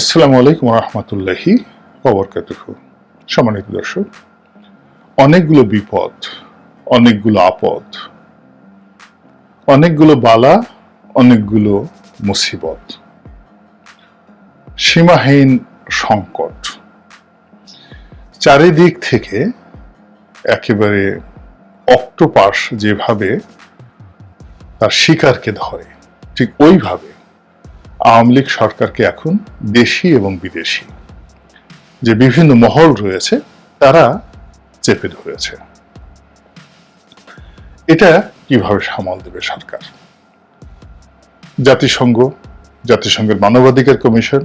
আসসালামু আলাইকুম রহমতুল্লাহি অবরকাতুহ সম্মানিত দর্শক, অনেকগুলো বিপদ, অনেকগুলো আপদ, অনেকগুলো বালা, অনেকগুলো মুসিবত, সীমাহীন সংকট, চারিদিক থেকে একেবারে অক্টোপাস যেভাবে তার শিকারকে ধরে, ঠিক ওইভাবে আওয়ামী লীগ সরকারকে এখন দেশি এবং বিদেশি যে বিভিন্ন মহল রয়েছে, তারা চেপে ধরেছে। এটা কীভাবে সামাল দেবে সরকার? জাতিসংঘ, জাতিসংঘের মানবাধিকার কমিশন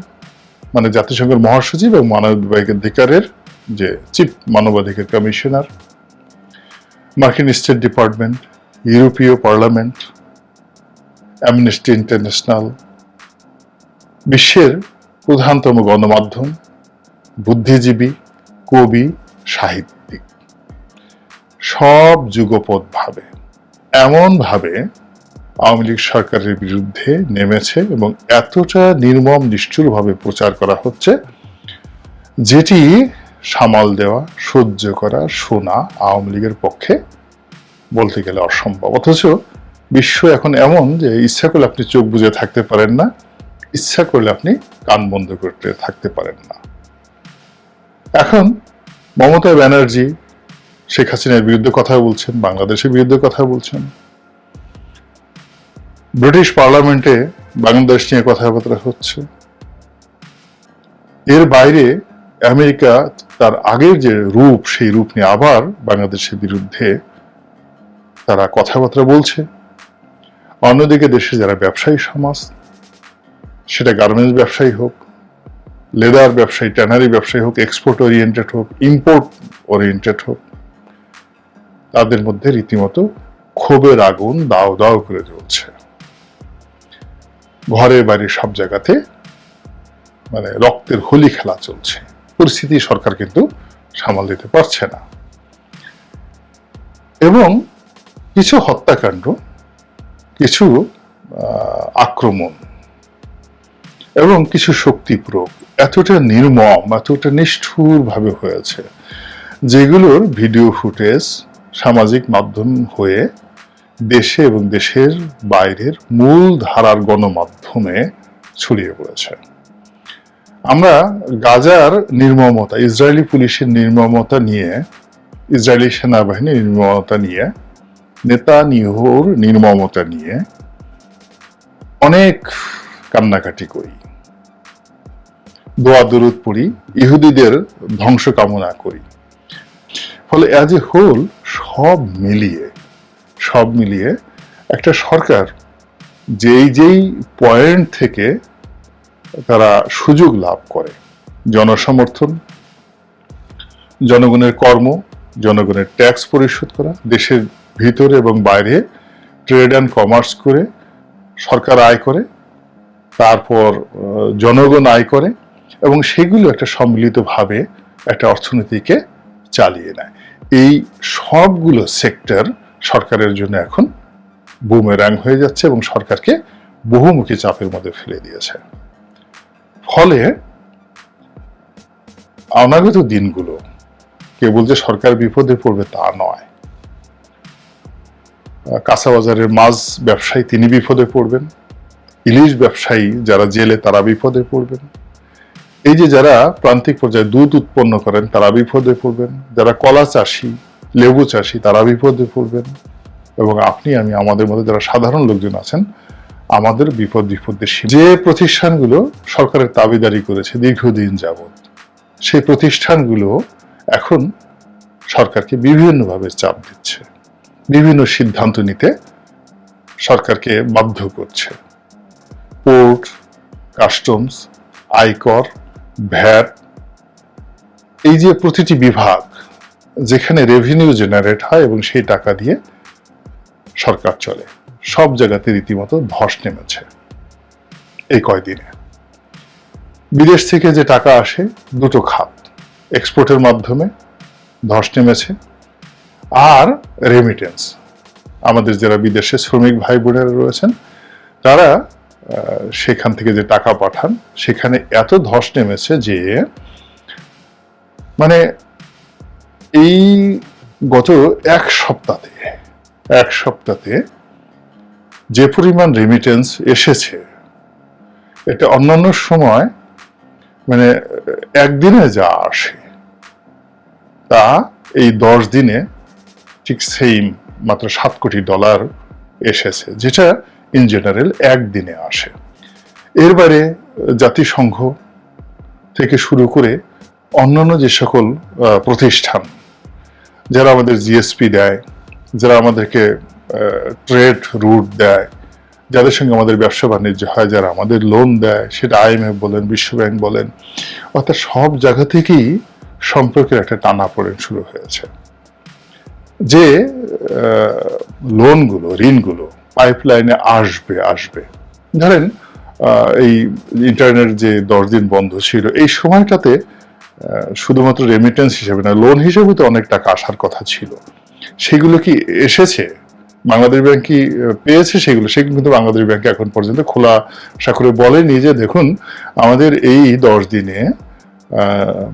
মানে জাতিসংঘের মহাসচিব এবং মানবাধিকারের যে চিফ মানবাধিকার কমিশনার, মার্কিন স্টেট ডিপার্টমেন্ট, ইউরোপীয় পার্লামেন্ট, অ্যামনেস্টি ইন্টারন্যাশনাল বিশ্বের প্রধানতম গণমাধ্যম, বুদ্ধিজীবী, কবি, সাহিত্যিক। সব যুগপৎ ভাবে এমনভাবে আওয়ামী লীগ সরকারের বিরুদ্ধে নেমেছে এবং এতটা নির্মম, নিষ্ঠুরভাবে প্রচার করা হচ্ছে, যেটি সামাল দেওয়া, সহ্য করা, শোনা আওয়ামী লীগের পক্ষে বলতে গেলে অসম্ভব। অথচ বিশ্ব এখন এমন যে ইচ্ছা করলে আপনি চোখ বুঝে থাকতে পারেন না। ইচ্ছা করলে আপনি কান বন্ধ করতে থাকতে পারেন না। এখন মমতা ব্যানার্জি শেখ হাসিনার বিরুদ্ধে কথা বলছেন, বাংলাদেশের বিরুদ্ধে কথা বলছেন। ব্রিটিশ পার্লামেন্টে বাংলাদেশ নিয়ে কথাবার্তা হচ্ছে। এর বাইরে আমেরিকা তার আগের যে রূপ, সেই রূপ নিয়ে আবার বাংলাদেশের বিরুদ্ধে তারা কথাবার্তা বলছে। অন্যদিকে দেশে যারা ব্যবসায়ী সমাজ সেটা গার্মেন্টস ব্যবসায়ী হোক লেদার ব্যবসায়ী ট্যানারি ব্যবসায়ী হোক এক্সপোর্ট ওরিয়েন্টেড হোক ইম্পোর্ট ওরিয়েন্টেড হোক, তাদের মধ্যে রীতিমতো ক্ষোভের আগুন দাও দাও করে জ্বলছে। ঘরে বাড়ি সব জায়গাতে মানে রক্তের হোলি খেলা চলছে। পরিস্থিতি সরকার কিন্তু সামাল দিতে পারছে না। এবং কিছু হত্যাকাণ্ড, কিছু আক্রমণ এবং কিছু শক্তি প্রয়োগ এতটা নির্মম, এতটা নিষ্ঠুর ভাবে হয়েছে যেগুলোর ভিডিও ফুটেজ সামাজিক মাধ্যম হয়ে দেশে এবং দেশের বাইরের মূল ধারার গণমাধ্যমে ছড়িয়ে পড়েছে। আমরা গাজার নির্মমতা, ইসরায়েলি পুলিশের নির্মমতা নিয়ে, ইসরায়েলি সেনাবাহিনীর নির্মমতা নিয়ে নেতা নিহর নির্মমতা নিয়ে অনেক কান্নাকাটি করি। দোয়া দরুদ পড়ি, ইহুদিদের ধ্বংস কামনা করি। ফলে অ্যাজ এ হোল সব মিলিয়ে সব মিলিয়ে একটা সরকার যেই যেই পয়েন্ট থেকে তারা সুযোগ লাভ করে। জনসমর্থন, জনগণের কর্ম, জনগণের ট্যাক্স পরিশোধ করা, দেশের ভিতরে এবং বাইরে ট্রেড অ্যান্ড কমার্স করে সরকার আয় করে, তারপর জনগণ আয় করে এবং সেগুলো একটা সম্মিলিতভাবে একটা অর্থনীতিকে চালিয়ে নেয়। এই সবগুলো সেক্টর সরকারের জন্য এখন বুমেরাং হয়ে যাচ্ছে এবং সরকারকে বহুমুখী চাপের মধ্যে ফেলে দিয়েছে। ফলে অনাগত দিনগুলো কেবল যে সরকার বিপদে পড়বে তা নয়। কাঁচাবাজারের মাছ ব্যবসায়ী তিনি বিপদে পড়বেন। ইলিশ ব্যবসায়ী যারা জেলে তারা বিপদে পড়বেন। এই যে যারা প্রান্তিক পর্যায়ে দুধ উৎপন্ন করেন, তারা বিপদে পড়বেন। যারা কলা চাষি, লেবু চাষি, তারা বিপদে পড়বেন। এবং আপনি, আমি, আমাদের মধ্যে যারা সাধারণ লোকজন আছেন, আমাদের বিপদ বিপদের যে প্রতিষ্ঠানগুলো সরকারের দাবিদারি করেছে দীর্ঘদিন যাবৎ, সেই প্রতিষ্ঠানগুলো এখন সরকারকে বিভিন্নভাবে চাপ দিচ্ছে। বিভিন্ন সিদ্ধান্ত নিতে সরকারকে বাধ্য করছে। পোর্ট, কাস্টমস, আয়কর ভ্যাট, এই যে প্রতিটি বিভাগ যেখানে রেভিনিউ জেনারেট হয় এবং সেই টাকা দিয়ে সরকার চলে, সব জায়গাতে রীতিমতো ধস নেমেছে এই কয়দিনে। বিদেশ থেকে যে টাকা আসে, দুটো খাত এক্সপোর্টের মাধ্যমে ধস নেমেছে আর রেমিটেন্স আমাদের যারা বিদেশে শ্রমিক ভাই বোনেরা রয়েছেন, তারা সেখান থেকে যে টাকা পাঠান, সেখানে এত ধস নেমেছে যে মানে এই গত এক সপ্তাহে এক সপ্তাহে যে পরিমাণ রেমিটেন্স এসেছে, এটা অন্যান্য সময় মানে একদিনে যা আসে, তা এই দশ দিনে ঠিক সেম মাত্র সাত কোটি ডলার এসেছে, যেটা ইন জেনারেল একদিনে আসে। এর বাইরে জাতিসংঘ থেকে শুরু করে অন্যান্য যে সকল প্রতিষ্ঠান, যারা আমাদের জিএসপি দেয়, যারা আমাদেরকে ট্রেড রুট দেয়, যাদের সঙ্গে আমাদের ব্যবসা বাণিজ্য হয়, যারা আমাদের লোন দেয়, সেটা আইএমএফ বলেন বিশ্বব্যাংক বলেন, অর্থাৎ সব জায়গা থেকেই সম্পর্কের একটা টানাপোড়েন শুরু হয়েছে। যে লোনগুলো ঋণগুলো পাইপলাইনে আসবে আসবে। ধরেন এই ইন্টারনেট যে দশ দিন বন্ধ ছিল, এই সময়টাতে শুধুমাত্র রেমিটেন্স হিসেবে না লোন হিসেবে তো অনেক টাকা আসার কথা ছিল। সেগুলো কি এসেছে? বাংলাদেশ ব্যাংক কি পেয়েছে সেগুলো? সেগুলো কিন্তু বাংলাদেশ ব্যাংক এখন পর্যন্ত খোলা আশা করে বলেনি যে, দেখুন, আমাদের এই দশ দিনে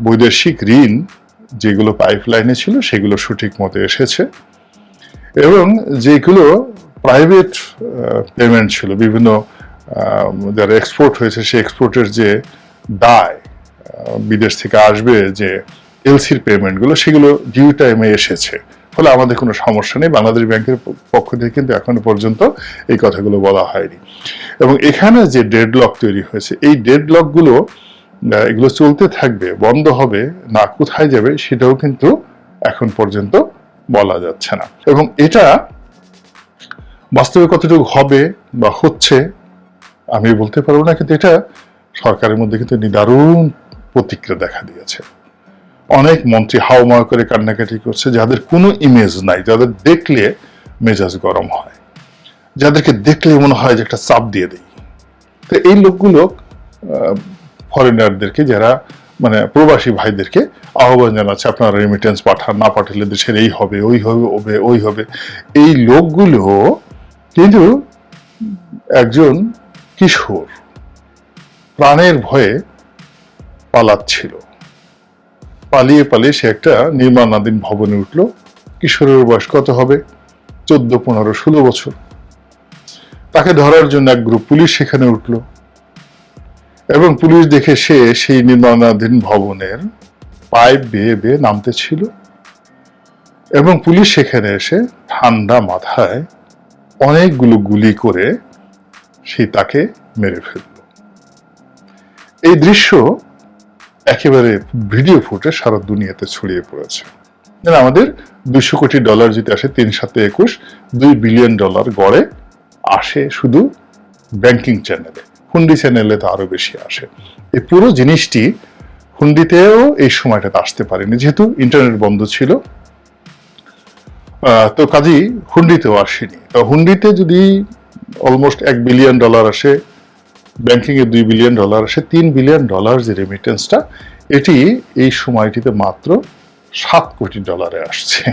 বৈদেশিক ঋণ যেগুলো পাইপলাইনে ছিল, সেগুলো সঠিক মতো এসেছে। এবং যেগুলো প্রাইভেট পেমেন্ট ছিল বিভিন্ন আহ, যারা এক্সপোর্ট হয়েছে সেই এক্সপোর্টের যে দায় বিদেশ থেকে আসবে যে এলসির পেমেন্টগুলো সেগুলো ডিউ টাইমে এসেছে। ফলে আমাদের কোনো সমস্যা নেই বাংলাদেশ ব্যাংকের পক্ষ থেকে কিন্তু এখনও পর্যন্ত এই কথাগুলো বলা হয়নি। এবং এখানে যে ডেডলক তৈরি হয়েছে এই ডেডলকগুলো এগুলো চলতে থাকবে বন্ধ হবে না কোথায় যাবে সেটাও কিন্তু এখন পর্যন্ত বলা যাচ্ছে না। এবং এটা বাস্তবে কতটুকু হবে বা হচ্ছে, আমি বলতে পারব না, কিন্তু এটা সরকারের মধ্যে কিন্তু নিদারুণ প্রতিক্রিয়া দেখা দিয়েছে। অনেক মন্ত্রী হাওমাও করে কান্নাকাটি করছে, যাদের কোনো ইমেজ নাই, যাদের দেখলে মেজাজ গরম হয়, যাদেরকে দেখলে মনে হয় যে একটা চাপ দিয়ে দেই। তো এই লোকগুলো ফরেনারদেরকে যারা মানে প্রবাসী ভাইদেরকে আহ্বান জানাচ্ছে, আপনারা রেমিটেন্স পাঠান, না পাঠালে দেশের এই হবে, ওই হবে, ওবে, ওই হবে। এই লোকগুলো কিন্তু একজন কিশোর প্রাণের ভয়ে পালাচ্ছিল। পালিয়ে পালিয়ে সে একটা নির্মাণাধীন ভবনে উঠল। কিশোরের বয়স কত হবে? চোদ্দ, পনেরো, ষোলো বছর। তাকে ধরার জন্য এক গ্রুপ পুলিশ সেখানে উঠল। এবং পুলিশ দেখে সে সেই নির্মাণাধীন ভবনের পাইপ বেয়ে বেয়ে নামতে ছিল এবং পুলিশ সেখানে এসে ঠান্ডা মাথায় অনেকগুলো গুলি করে সেই তাকে মেরে ফেলল। এই দৃশ্য একেবারে ভিডিও ফুটে সারা দুনিয়াতে ছড়িয়ে পড়েছে। আমাদের দুশো কোটি ডলার যদি আসে তিন সাথে একুশ, দুই বিলিয়ন ডলার গড়ে আসে শুধু ব্যাংকিং চ্যানেলে। হুন্ডি চ্যানেলে তো আরও বেশি আসে। এই পুরো জিনিসটি হুন্ডিতেও এই সময়টাতে আসতে পারেনি। যেহেতু ইন্টারনেট বন্ধ ছিল তো কাজেই হুন্ডিতেও আসেনি। হুন্ডিতে যদি অলমোস্ট এক বিলিয়ন ডলার আসে ব্যাংকিং এ দুই বিলিয়ন ডলার আসে, তিন বিলিয়ন ডলার যে রেমিটেন্সটা এটি এই সময়টিতে মাত্র সাত কোটি ডলারে আসছে।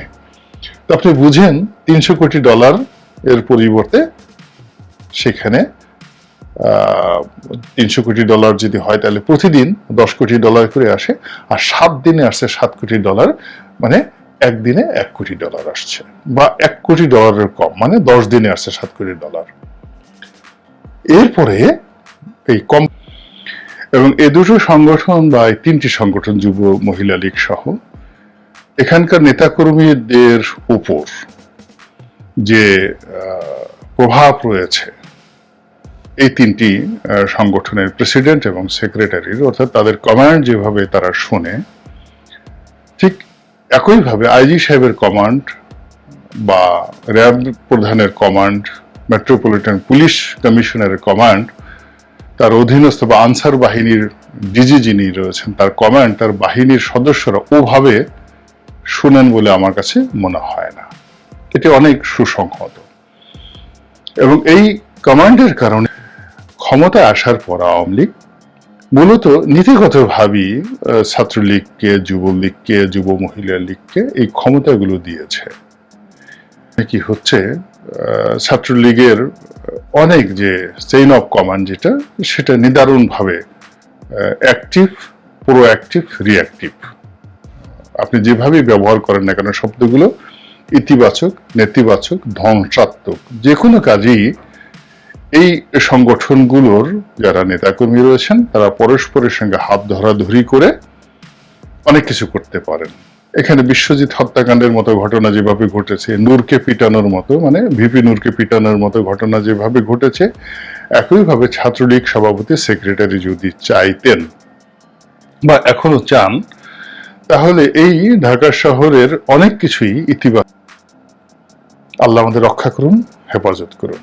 তো আপনি বুঝেন, তিনশো কোটি ডলার এর পরিবর্তে সেখানে তিনশো কোটি ডলার যদি হয় তাহলে প্রতিদিন দশ কোটি ডলার করে আসে, আর সাত দিনে আসছে সাত কোটি ডলার মানে একদিনে এক কোটি ডলার আসছে। বা এক কোটি ডলারের কম মানে দশ দিনে আসছে সাত কোটি ডলার। এরপরে এই কম এবং এ দুটো সংগঠন বা এই তিনটি সংগঠন, যুব, মহিলা লীগ সহ, এখানকার নেতাকর্মীদের উপর যে প্রভাব রয়েছে, এই তিনটি সংগঠনের প্রেসিডেন্ট এবং সেক্রেটারির, অর্থাৎ তাদের কমান্ড যেভাবে তারা শোনে একইভাবে আইজি সাহেবের কমান্ড বা র্যাব প্রধানের কমান্ড, মেট্রোপলিটন পুলিশ কমিশনারের কমান্ড, তার অধীনস্থ বা আনসার বাহিনীর ডিজি যিনি রয়েছেন, তার কমান্ড, তার বাহিনীর সদস্যরা ওভাবে শুনেন বলে আমার কাছে মনে হয় না। এটি অনেক সুসংহত। এবং এই কমান্ডের কারণে ক্ষমতায় আসার পর আওয়ামী লীগ মূলত নীতিগতভাবেই ছাত্রলীগকে, যুবলীগকে, যুব মহিলা লীগকে এই ক্ষমতাগুলো দিয়েছে। কি হচ্ছে ছাত্রলীগের অনেক যে চেইন অফ কমান্ড যেটা, সেটা নিদারুণভাবে অ্যাক্টিভ প্রো অ্যাক্টিভ রিঅ্যাক্টিভ আপনি যেভাবে ব্যবহার করেন না কেন, শব্দগুলো ইতিবাচক, নেতিবাচক, ধ্বংসাত্মক যে কোনো কাজেই এই সংগঠনগুলোর যারা নেতাকর্মী রয়েছেন, তারা পরস্পরের সঙ্গে হাত ধরাধরি করে অনেক কিছু করতে পারেন। এখানে বিশ্বজিৎ হত্যাকাণ্ডের মতো ঘটনা যেভাবে ঘটেছে, নূরকে পিটানোর মতো মানে ভিপি নূরকে পিটানোর মতো ঘটনা যেভাবে ঘটেছে, একইভাবে ছাত্রলীগ সভাপতি সেক্রেটারি যদি চাইতেন বা এখনও চান, তাহলে এই ঢাকা শহরের অনেক কিছুই ইতিবাচক। আল্লাহ আমাদের রক্ষা করুন, হেফাজত করুন।